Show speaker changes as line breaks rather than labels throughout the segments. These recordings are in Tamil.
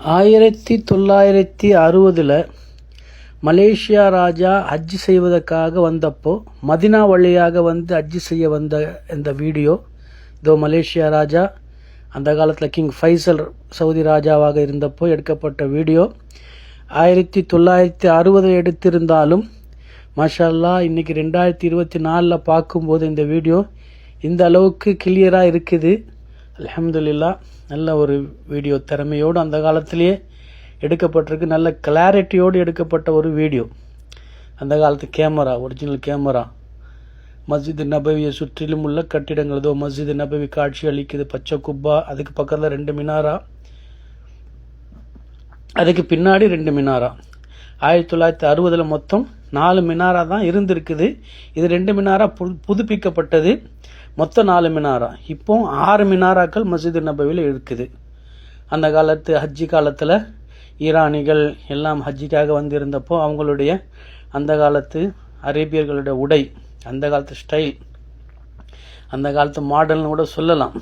ஆயிரத்தி தொள்ளாயிரத்தி அறுபதில் மலேசியா ராஜா ஹஜ்ஜு செய்வதற்காக வந்தப்போ மதினா வழியாக வந்து ஹஜ்ஜு செய்ய வந்த இந்த வீடியோ இதோ மலேசியா ராஜா அந்த காலத்தில் கிங் ஃபைசல் சவுதி ராஜாவாக இருந்தப்போ எடுக்கப்பட்ட வீடியோ. ஆயிரத்தி தொள்ளாயிரத்தி அறுபதில் எடுத்திருந்தாலும் மாஷா இன்றைக்கி இன்னைக்கு ரெண்டாயிரத்தி இருபத்தி நாலில் பார்க்கும்போது இந்த வீடியோ இந்த அளவுக்கு கிளியராக இருக்குது. அலமதுல்லா நல்ல ஒரு வீடியோ. திறமையோடு அந்த காலத்திலேயே எடுக்கப்பட்டிருக்கு. நல்ல கிளாரிட்டியோடு எடுக்கப்பட்ட ஒரு வீடியோ. அந்த காலத்து கேமரா ஒரிஜினல் கேமரா. மஸ்ஜித் நபவியை சுற்றிலும் உள்ள கட்டிடங்கள். ஏதோ மஸ்ஜித் நபவி காட்சி அளிக்குது. பச்சை குப்பா அதுக்கு பக்கத்தில் ரெண்டு மினாரா. அதுக்கு பின்னாடி ரெண்டு மினாரா. ஆயிரத்தி தொள்ளாயிரத்தி அறுபதில் மொத்தம் நாலு மினாரா தான் இருந்திருக்குது. இது ரெண்டு மினாரா புது புதுப்பிக்கப்பட்டது. மொத்தம் நாலு மினாரா. இப்போ ஆறு மினாராக்கள் மஸ்ஜித் நபவியில் இருக்குது. அந்த காலத்து ஹஜ்ஜி காலத்தில் ஈரானிகள் எல்லாம் ஹஜ்ஜிக்காக வந்திருந்தப்போ அவங்களுடைய அந்த காலத்து அரேபியர்களுடைய உடை அந்த காலத்து ஸ்டைல் அந்த காலத்து மாடல்னு கூட சொல்லலாம்.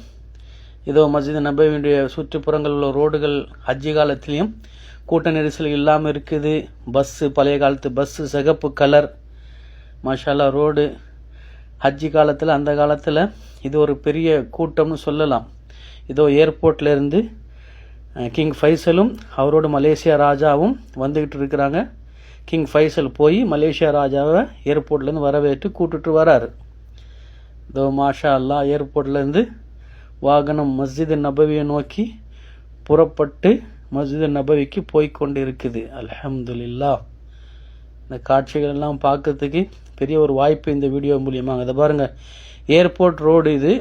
இதோ மஸ்ஜித் நபவியுடைய சுற்றுப்புறங்கள் உள்ள ரோடுகள் ஹஜ்ஜி காலத்திலையும் கூட்ட நெரிசல் இல்லாமல் இருக்குது. பஸ்ஸு பழைய காலத்து பஸ்ஸு சிகப்பு கலர் மஷாலா ரோடு ஹஜ்ஜி காலத்தில் அந்த காலத்தில் இது ஒரு பெரிய கூட்டம்னு சொல்லலாம். இதோ ஏர்போர்ட்லேருந்து கிங் ஃபைசலும் அவரோட மலேசியா ராஜாவும் வந்துக்கிட்டு இருக்கிறாங்க. கிங் ஃபைசல் போய் மலேசியா ராஜாவை ஏர்போர்ட்லேருந்து வரவேற்று கூட்டுட்டு வராரு. இதோ மாஷா அல்லா ஏர்போர்ட்லேருந்து வாகனம் மஸ்ஜித் நபவியை நோக்கி புறப்பட்டு மஸ்ஜித் நபவிக்கு போய்கொண்டு இருக்குது அலமதுல்லா இந்த காட்சிகள் எல்லாம் பார்க்கறதுக்கு பெரிய ஒரு வாய்ப்பு இந்த வீடியோ மூலியமாக அதை பாருங்கள் ஏர்போர்ட் ரோடு இது.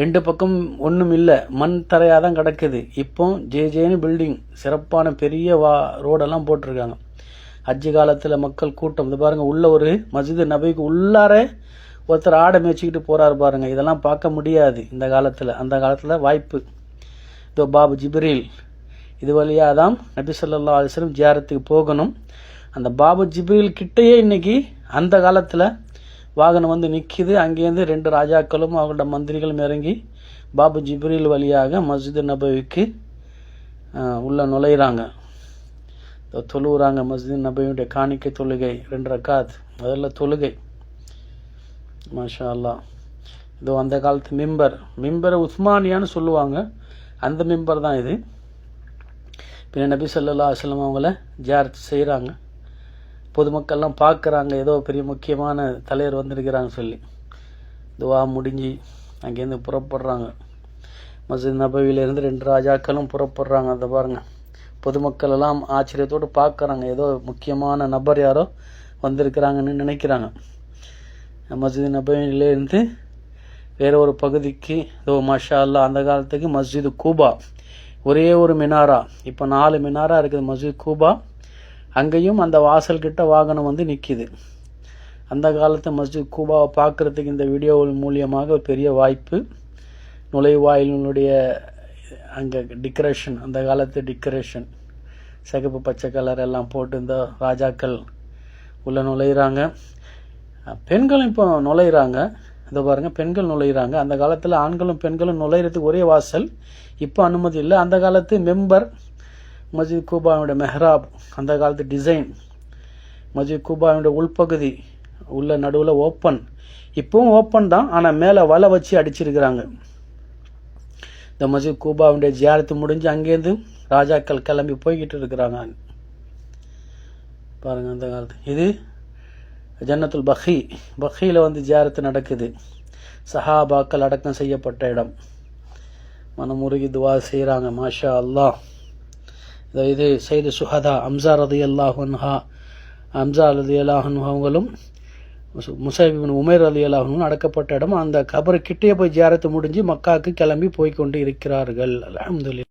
ரெண்டு பக்கம் ஒன்றும் இல்லை. மண் தரையாக தான் கிடக்குது. இப்போ ஜே ஜேனு பில்டிங் சிறப்பான பெரிய வா ரோடெல்லாம் போட்டிருக்காங்க. ஹஜ்ஜி காலத்தில் மக்கள் கூட்டம். இது பாருங்கள் உள்ள ஒரு மஸ்ஜித் நபிக்கு உள்ளார ஒருத்தர் ஆடை மேய்ச்சிக்கிட்டு போகிறார் பாருங்கள் இதெல்லாம் பார்க்க முடியாது இந்த காலத்தில். அந்த காலத்தில் வாய்ப்பு. இதோ பாபு ஜிப்ரீல். இது வழியாக தான் நபி சொல்லா அலிஸ்லம் ஜியாரத்துக்கு போகணும். அந்த பாபு ஜிப்ரீல் கிட்டேயே இன்னைக்கு அந்த காலத்தில் வாகனம் வந்து நிற்கிது அங்கேருந்து ரெண்டு ராஜாக்களும் அவங்களோட மந்திரிகளும் இறங்கி பாபு ஜிப்ரில் வழியாக மஸ்ஜித் நபவிக்கு உள்ளே நுழையிறாங்க. இதோ தொழுவுறாங்க மஸ்ஜித் நபவியுடைய காணிக்கை தொழுகை ரெண்டு ரக்காத் முதல்ல தொழுகை. மாஷா அல்லாஹ் இதோ அந்த காலத்து மிம்பர். மிம்பரை உஸ்மானியான்னு சொல்லுவாங்க. அந்த மிம்பர் தான் இது. பின்ன நபி சொல்லல்லா அஸ்லம் அவங்கள ஜியாரத் செய்கிறாங்க பொதுமக்கள்லாம் பார்க்குறாங்க ஏதோ பெரிய முக்கியமான தலைவர் வந்திருக்கிறாங்க சொல்லி. துவா முடிஞ்சு அங்கேருந்து புறப்படுறாங்க. மஸ்ஜித் நபவியிலேருந்து ரெண்டு ராஜாக்களும் புறப்படுறாங்க அதை பாருங்கள் பொதுமக்கள் எல்லாம் ஆச்சரியத்தோடு பார்க்குறாங்க ஏதோ முக்கியமான நபர் யாரோ வந்திருக்கிறாங்கன்னு நினைக்கிறாங்க. மஸ்ஜித் நபவியிலேருந்து வேற ஒரு பகுதிக்கு ஏதோ மஷா அல்லா அந்த காலத்துக்கு மஸ்ஜித் கூபா ஒரே ஒரு மினாரா. இப்போ நாலு மினாரா இருக்குது மஸ்ஜித் கூபா. அங்கேயும் அந்த வாசல் கிட்ட வாகனம் வந்து நிற்கிது அந்த காலத்து மஸ்ஜித் கூபாவை பார்க்குறதுக்கு இந்த வீடியோ மூலியமாக பெரிய வாய்ப்பு. நுழைவாயிலினுடைய அங்கே டிக்கரேஷன் அந்த காலத்து டிக்கரேஷன் சிகப்பு பச்சை கலர் எல்லாம் போட்டு இந்த ராஜாக்கள் உள்ளே நுழையிறாங்க. பெண்களும் இப்போ நுழையிறாங்க. இதை பாருங்கள் பெண்கள் நுழையிறாங்க. அந்த காலத்தில் ஆண்களும் பெண்களும் நுழையிறதுக்கு ஒரே வாசல். இப்போ அனுமதி இல்லை. அந்த காலத்து மெம்பர் மஜித் கூபாவுடைய மெஹ்ராப் அந்த காலத்து டிசைன் மஜித் கூபாவுடைய உள்பகுதி உள்ள நடுவில் ஓப்பன் இப்போவும் ஓப்பன் தான் ஆனால் மேலே வலை வச்சு அடிச்சிருக்கிறாங்க. இந்த மஜித் கூபாவுடைய ஜியாரத்து முடிஞ்சு அங்கேருந்து ராஜாக்கள் கிளம்பி போய்கிட்டு இருக்கிறாங்க. பாருங்கள் அந்த காலத்து. இது ஜன்னத்துல் பஹி பஹியில் வந்து ஜியாரத்து நடக்குது. சஹாபாக்கள் அடக்கம் செய்யப்பட்ட இடம். மனமுருகி துவா செய்கிறாங்க மாஷா அல்லாஹ் இதோ இது செய்து சுஹதா அம்சா ரதி அல்லாஹன்ஹா அம்சா ரதி அல்லாஹன் அவங்களும் முசைபின் உமேர் அலி அல்லாஹனும் அடக்கப்பட்ட இடம். அந்த கபரு கிட்டே போய் ஜியாரத்து முடிஞ்சு மக்காவுக்கு கிளம்பி போய்கொண்டு இருக்கிறார்கள். அல்ஹம்துலில்லாஹ்.